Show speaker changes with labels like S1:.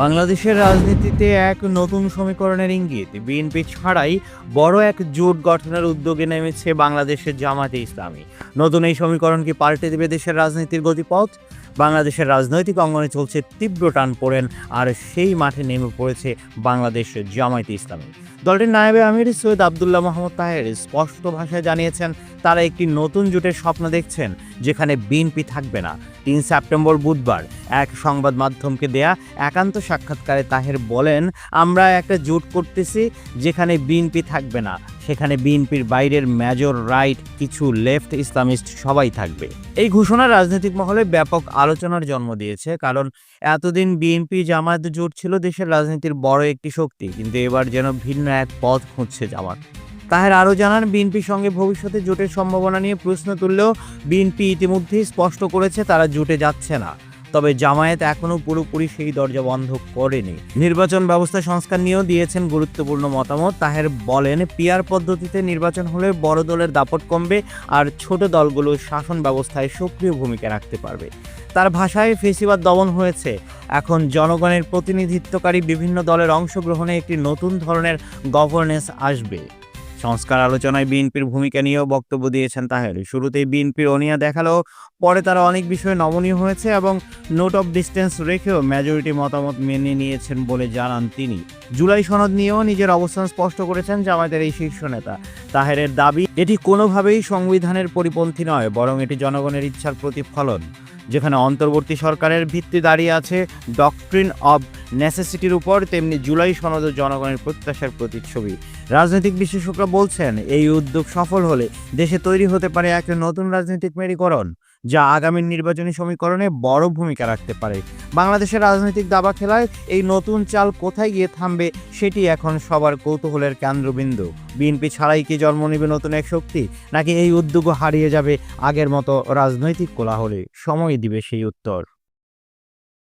S1: বাংলাদেশের রাজনীতিতে এক নতুন সমীকরণের ইঙ্গিত। বিএনপি ছাড়াই বড় এক জোট গঠনের উদ্যোগে নেমেছে বাংলাদেশের জামাতে ইসলামী। নতুন এই সমীকরণ কি পাল্টে দেবে দেশের রাজনীতির গতিপথ? বাংলাদেশের রাজনৈতিক অঙ্গনে চলছে তীব্র টান পড়েন আর সেই মাঠে নেমে পড়েছে বাংলাদেশের জামায়াতে ইসলামী। দলটির নায়েবে আমির সৈয়দ আবদুল্লাহ মোহাম্মদ তাহের স্পষ্ট ভাষায় জানিয়েছেন, তারা একটি নতুন জোটের স্বপ্ন দেখছেন, যেখানে বিএনপি থাকবে না। তিন সেপ্টেম্বর বুধবার এক সংবাদ মাধ্যমকে দেয়া একান্ত সাক্ষাৎকারে তাহের বলেন, আমরা একটা জোট করতেছি যেখানে বিএনপি থাকবে না। সেখানে বিএনপির বাইরের মেজর রাইট, কিছু লেফট ইসলামিস্ট সবাই থাকবে। এই ঘোষণা রাজনৈতিক মহলে ব্যাপক আলোচনার জন্ম দিয়েছে, কারণ এতদিন বিএনপি জামায়াত জোট ছিল দেশের রাজনীতির বড় একটি শক্তি, কিন্তু এবার যেন ভিন্ন এক পথ খুঁজছে জামাত। তাহের আরও জানান, বিএনপির সঙ্গে ভবিষ্যতে জোটের সম্ভাবনা নিয়ে প্রশ্ন তুললেও বিএনপি ইতিমধ্যেই স্পষ্ট করেছে তারা জোটে যাচ্ছে না। তবে জামায়াত এখনও পুরোপুরি সেই দরজা বন্ধ করেনি। নির্বাচন ব্যবস্থা সংস্কার নিয়েও দিয়েছেন গুরুত্বপূর্ণ মতামত। তাহের বলেন পিয়ার পদ্ধতিতে নির্বাচন হলে বড় দলের দাপট কমবে আর ছোট দলগুলো শাসন ব্যবস্থায় সক্রিয় ভূমিকা রাখতে পারবে। তার ভাষায়, ফেসিবাদ দমন হয়েছে। এখন জনগণের প্রতিনিধিত্বকারী বিভিন্ন দলের অংশগ্রহণে একটি নতুন ধরনের গভর্নেন্স আসবে। সংস্কার আলোচনায় বিএনপির ভূমিকা নিয়েও বক্তব্য দিয়েছেন তাহের। শুরুতেই বিএনপির অনিয়া দেখালেও পরে তারা অনেক বিষয়ে নমনীয় হয়েছে এবং নোট অফ ডিস্টেন্স রেখেও মেজরিটি মতামত মেনে নিয়েছেন বলে জানান তিনি। জুলাই সনদ নিয়েও নিজের অবস্থান স্পষ্ট করেছেন জামায়াতের এই শীর্ষ নেতা। তাহেরের দাবি, এটি কোনোভাবেই সংবিধানের পরিপন্থী নয়, বরং এটি জনগণের ইচ্ছার প্রতিফলন, যেখানে অন্তর্বর্তী সরকারের ভিত্তি দাঁড়িয়ে আছে ডকট্রিন অব নেসেসিটির উপর তেমনি জুলাই সনদ জনগণের প্রত্যাশার প্রতিচ্ছবি। রাজনৈতিক বিশেষজ্ঞরা বলছেন, এই উদ্যোগ সফল হলে দেশে তৈরি হতে পারে এক নতুন রাজনৈতিক মেরুকরণ, যা আগামী নির্বাচনী সমীকরণে বড় ভূমিকা রাখতে পারে। বাংলাদেশের রাজনৈতিক দাবা খেলায় এই নতুন চাল কোথায় গিয়ে থামবে সেটি এখন সবার কৌতূহলের কেন্দ্রবিন্দু। বিএনপি ছাড়াই কি জন্ম নেবে নতুন এক শক্তি, নাকি এই উদ্যোগও হারিয়ে যাবে আগের মতো রাজনৈতিক কোলাহলে? সময় দিবে সেই উত্তর।